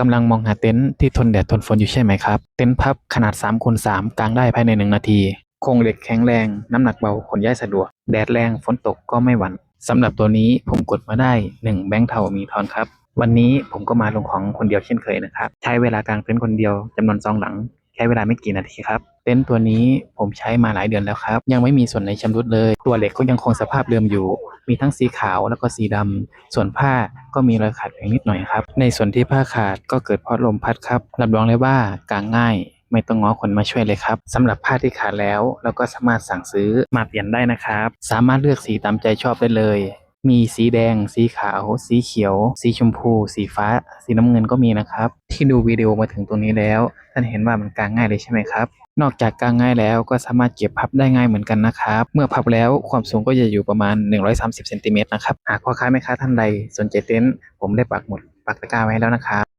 กำลังมองหาเต็นท์ที่ทนแดดทนฝนอยู่ใช่ไหมครับ เต็นท์พับขนาด3คูณ3กางได้ภายใน 1 นาที โครงเหล็กแข็งแรง น้ำหนักเบาขนย้ายสะดวก แดดแรงฝนตกก็ไม่หวั่นสำหรับตัวนี้ผมกดมาได้ 1 แบงค์เทามีทอนครับ วันนี้ผมก็มาลงของคนเดียวเช่นเคยนะครับ ใช้เวลากางเต็นท์คนเดียวจำนวนซองหลังใช้เวลาไม่กี่นาทีครับเต็นท์ตัวนี้ผมใช้มาหลายเดือนแล้วครับ ยังไม่มีส่วนไหนชำรุดเลย ตัวเหล็กก็ยังคงสภาพเดิมอยู่ มีทั้งสีขาวแล้วก็สีดำส่วนผ้าก็มีรอยขาดเพียงนิดหน่อยครับ ในส่วนที่ผ้าขาดก็เกิดเพราะลมพัดครับรับรองเลยว่ากางง่ายไม่ต้องง้อคนมาช่วยเลยครับสำหรับผ้าที่ขาดแล้ว เราก็สามารถสั่งซื้อมาเปลี่ยนได้นะครับ สามารถเลือกสีตามใจชอบได้เลย มีสีแดง สีขาว สีเขียว สีชมพู สีฟ้า สีน้ำเงินก็มีนะครับ ที่ดูวิดีโอมาถึงตรงนี้แล้ว ท่านเห็นว่ามันกางง่ายเลยใช่ไหมครับ นอกจากกางง่ายแล้วก็สามารถเก็บพับได้ง่ายเหมือนกันนะครับ เมื่อพับแล้วความสูงก็จะอยู่ประมาณ 130เซนติเมตรนะครับ หากพ่อค้าแม่ค้าท่านใดสนใจเต็นท์ผมได้ปักหมุดปักตะกร้าไว้แล้วนะครับ